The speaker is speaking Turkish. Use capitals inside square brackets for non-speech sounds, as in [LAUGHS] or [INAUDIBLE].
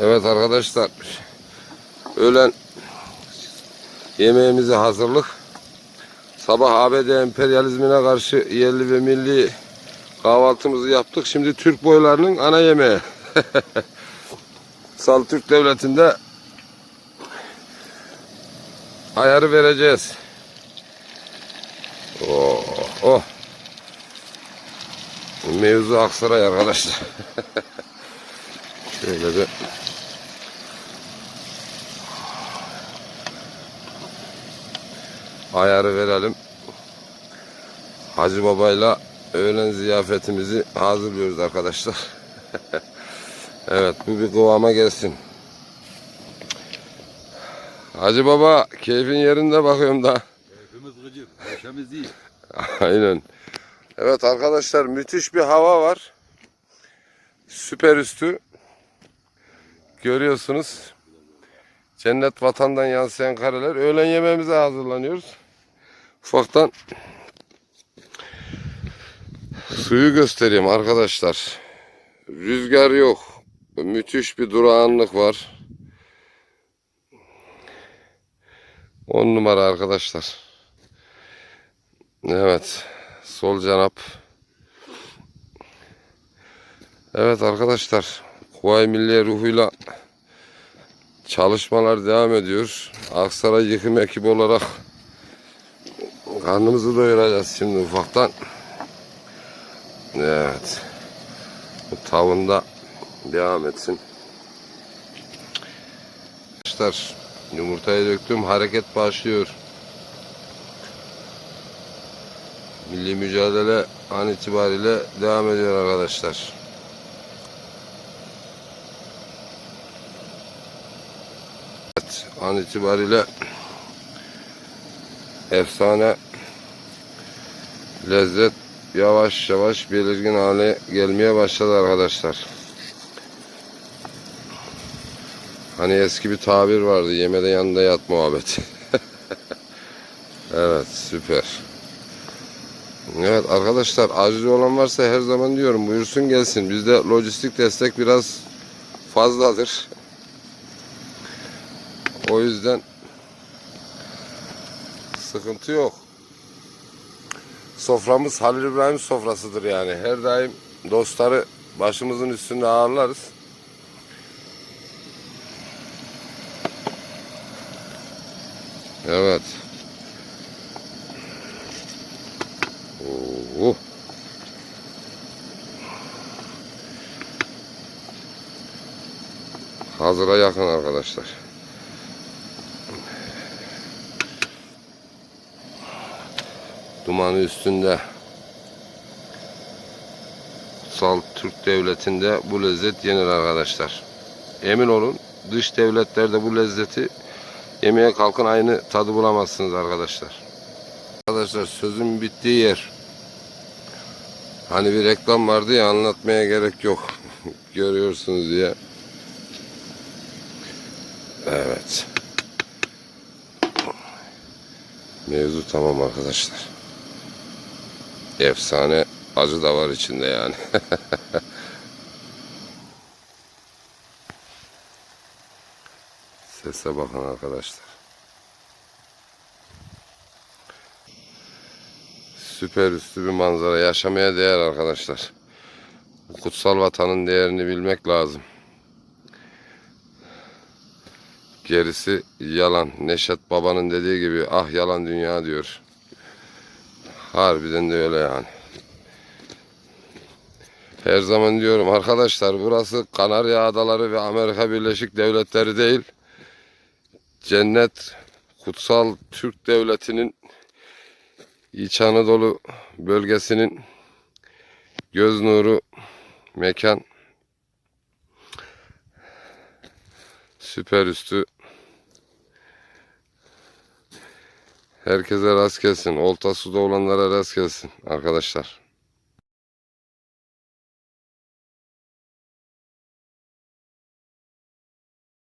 Evet arkadaşlar. Öğlen yemeğimize hazırlık. Sabah ABD emperyalizmine karşı yerli ve milli kahvaltımızı yaptık. Şimdi Türk boylarının ana yemeği. [LAUGHS] Sal Türk Devleti'nde ayarı vereceğiz. Oh, oh. Mevzu Aksaray arkadaşlar. [LAUGHS] Şöyle bir ayarı verelim. Hacı Baba'yla öğlen ziyafetimizi hazırlıyoruz arkadaşlar. [LAUGHS] evet bu bir kıvama gelsin. Hacı Baba keyfin yerinde bakıyorum da. Keyfimiz gıcır, neşemiz iyi. [LAUGHS] Aynen. Evet arkadaşlar müthiş bir hava var. Süper üstü. Görüyorsunuz. Cennet vatandan yansıyan kareler. Öğlen yemeğimize hazırlanıyoruz. Ufaktan suyu göstereyim arkadaşlar. Rüzgar yok. Müthiş bir durağanlık var. 10 numara arkadaşlar. Evet. Sol canap. Evet arkadaşlar. Kuvayi Milliye ruhuyla çalışmalar devam ediyor. Aksaray yıkım ekibi olarak karnımızı doyuracağız şimdi ufaktan. Evet. Bu tavında devam etsin. Arkadaşlar yumurtayı döktüm. Hareket başlıyor. Milli mücadele an itibariyle devam ediyor arkadaşlar. Evet, an itibariyle efsane lezzet yavaş yavaş belirgin hale gelmeye başladı arkadaşlar. Hani eski bir tabir vardı yemede yanında yat muhabbeti. [LAUGHS] evet süper. Evet arkadaşlar acil olan varsa her zaman diyorum buyursun gelsin. Bizde lojistik destek biraz fazladır. O yüzden sıkıntı yok. Soframız Halil İbrahim sofrasıdır yani. Her daim dostları başımızın üstünde ağırlarız. Evet. Oo. Hazıra yakın arkadaşlar. Dumanı üstünde. Kutsal Türk Devleti'nde bu lezzet yenir arkadaşlar. Emin olun dış devletlerde bu lezzeti yemeye kalkın aynı tadı bulamazsınız arkadaşlar. Arkadaşlar sözün bittiği yer. Hani bir reklam vardı ya anlatmaya gerek yok. [LAUGHS] Görüyorsunuz diye. Evet. Mevzu tamam arkadaşlar. Efsane acı da var içinde yani. [LAUGHS] Sese bakın arkadaşlar. Süper üstü bir manzara. Yaşamaya değer arkadaşlar. Bu kutsal vatanın değerini bilmek lazım. Gerisi yalan. Neşet Baba'nın dediği gibi ah yalan dünya diyor. Harbiden de öyle yani. Her zaman diyorum arkadaşlar burası Kanarya Adaları ve Amerika Birleşik Devletleri değil. Cennet kutsal Türk Devleti'nin İç Anadolu bölgesinin göz nuru mekan süper üstü herkese rast gelsin. Olta suda olanlara rast gelsin arkadaşlar